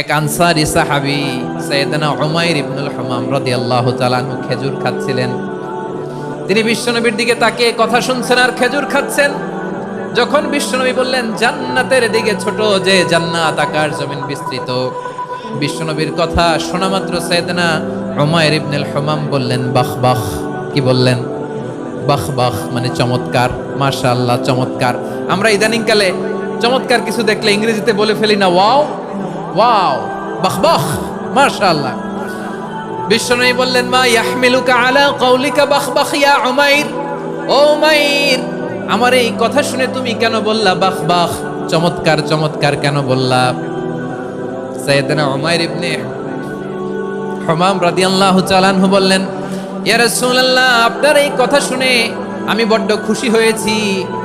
এক আনসারি সাহাবি সৈয়দনা উমাইর ইবনুল হামাম রাদিয়াল্লাহু তাআলা খেজুর খাচ্ছিলেন। তিনি বিশ্বনবীর দিকে তাকিয়ে কথা শুনছেন আর খেজুর খাচ্ছেন। যখন বিশ্বনবী বললেন, জান্নাতের দিকে ছোট যে জান্নাত আকার জমিন বিস্তৃত। বিশ্বনবীর কথা শোনা মাত্র সৈয়দনা উমাইর ইবনুল হামাম বললেন, বাহ বাহ। কি বললেন? বাহ বাহ মানে চমৎকার। মাশাআল্লাহ, চমৎকার। আমরা ইদানিংকালে চমৎকার কিছু দেখলে ইংরেজিতে বলে ফেলি না, ওয়াও। ওয়াও বাহ বাহ মাশাআল্লাহ বিশ্বনবী বললেন, মা ইয়াহমিলুকা আলা কওলিকা বাহ বাহ ইয়া উমাইর? ও উমাইর, আমার এই কথা শুনে তুমি কেন বললা বাহ বাহ চমৎকার চমৎকার কেন বললা? সাইয়েদনা উমাইর ইবনে হমাম রাদিয়াল্লাহু চালানহু বললেন, ইয়া রাসূলুল্লাহ, আপনার এই কথা শুনে আমি বড্ড খুশি হয়েছি।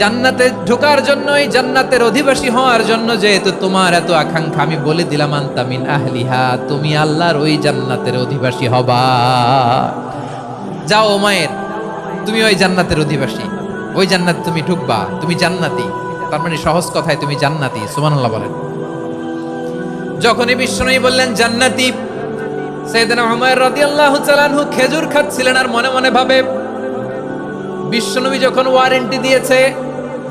জান্নাতে ঢোকার জন্য, এই জান্নাতের অধিবাসী হওয়ার জন্য যেহেতু তোমার এত আকাঙ্ক্ষা, আমি বলে দিলাম আন্তামিন আহলিহা, তুমি আল্লাহর ওই জান্নাতের অধিবাসী হবা। যাও ওমায়ের তুমি ওই জান্নাতের অধিবাসী, ওই জান্নাত তুমি ঢুকবা, তুমি জান্নাতি। তার মানে সহজ কথায় তুমি জান্নাতি, সুবহানাল্লাহ বলেন। যখনই বিষ্ণুই বললেন, জান্নাতি। সাইয়েদনা উমার রাদিয়াল্লাহু তাআলা আনহু খেজুর খাচ্ছিলেন আর মনে মনে ভাবে বিশ্বনবী যখন ওয়ারেন্টি দিয়েছে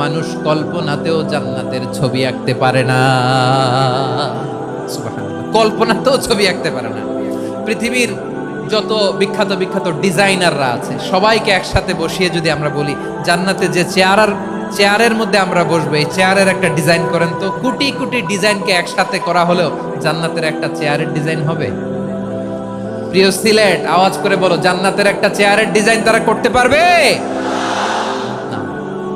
মানুষ কল্পনাতেও জান্নাতের ছবি আঁকতে পারে না। কল্পনাতেও ছবি আঁকতে পারে না। পৃথিবীর যত বিখ্যাত বিখ্যাত ডিজাইনাররা আছে, সবাইকে একসাথে বসিয়ে যদি আমরা বলি, জান্নাতে যে চেয়ার আর চেয়ারের মধ্যে আমরা বসবো, এই চেয়ারের একটা ডিজাইন করেন তো, কোটি কোটি ডিজাইনকে একসাথে করা হলেও জান্নাতের একটা চেয়ারের ডিজাইন হবে। প্রিয় সিলেট, আওয়াজ করে বলো, জান্নাতের একটা চেয়ারের ডিজাইন তারা করতে পারবে।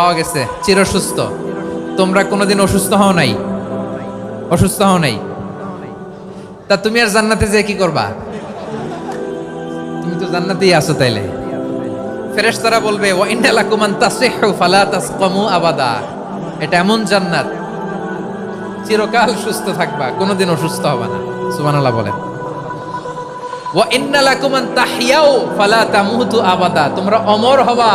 পাওয়া গেছে। চিরসুস্থ তোমরা কোনোদিন অসুস্থ হও নাই। অসুস্থ হও নাই। তা তুমি আর জান্নাতে যে কি করবা? তুমি তো জান্নাতেই আছো তাইলে। ফেরেশতারা বলবে, ওয়া ইন্না লাকুম আন তাসিহু ফালা তাসকামু আবাদা। এটা এমন জান্নাত। চিরকাল সুস্থ থাকবা, কোনোদিন অসুস্থ হবে না। সুবহানাল্লাহ বলেন। ওয়া ইন্না লাকুম আন তাহইয়াও ফালা তামুতু আবাদা। তোমরা অমর হবা।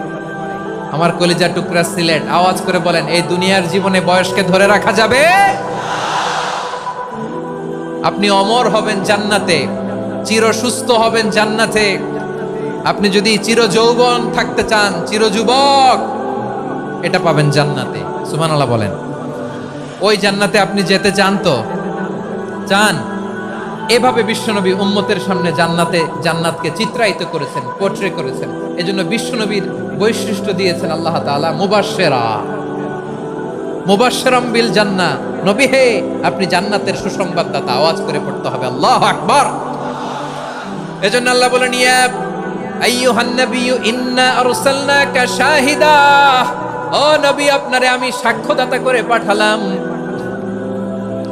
আমার কলিজা টুকরা সিলেট। আওয়াজ করে বলেন, এই দুনিয়ার জীবনে বয়সকে ধরে রাখা যাবে? আপনি অমর হবেন জান্নাতে, চির সুস্থ হবেন জান্নাতে। আপনি যদি চির যৌবন থাকতে চান, চির যুবক, এটা পাবেন জান্নাতে। সুবহানাল্লাহ বলেন। ওই জান্নাতে আপনি যেতে চান তো? চান? এভাবে বিশ্বনবী উম্মতের সামনে জান্নাতে, জান্নাতকে চিত্রায়িত করেছেন পোট্রে করেছেন। এজন্য বিশ্বনবীর বৈশিষ্ট্য দিয়েছেন আল্লাহ তাআলা, মুবাশশিরা। মুবাশশিরাম বিল জান্না। নবী হে, আপনি জান্নাতের সুসংবাদদাতা, আওয়াজ করে পড়তে হবে। আল্লাহ আকবার। এজন্য আল্লাহ বলেন, ইয়া আইয়ুহান নাবিয়্যু, ইন্না আরসালনাকা শাহিদা। ও নবী, আপনারে আমি সাক্ষ্যদাতা করে পাঠালাম।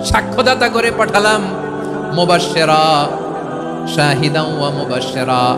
সাক্ষ্যদাতা করে পাঠালাম। মুবাশশিরা শাহিদান ওয়া মুবাশশিরা।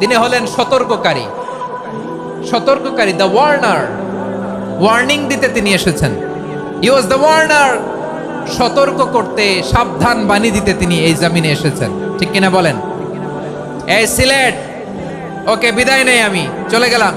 তিনি হলেন সতর্ককারী। সতর্ককারী দ্য ওয়ার্নার ওয়ার্নিং দিতে তিনি এসেছেন। ই ওয়াজ দ্য ওয়ার্নার সতর্ক করতে, সাবধান বাণী দিতে তিনি এই জামিনে এসেছেন। ঠিক কিনা বলেন? এই সিলেট। ওকে, বিদায় নেই আমি। চলে গেলাম।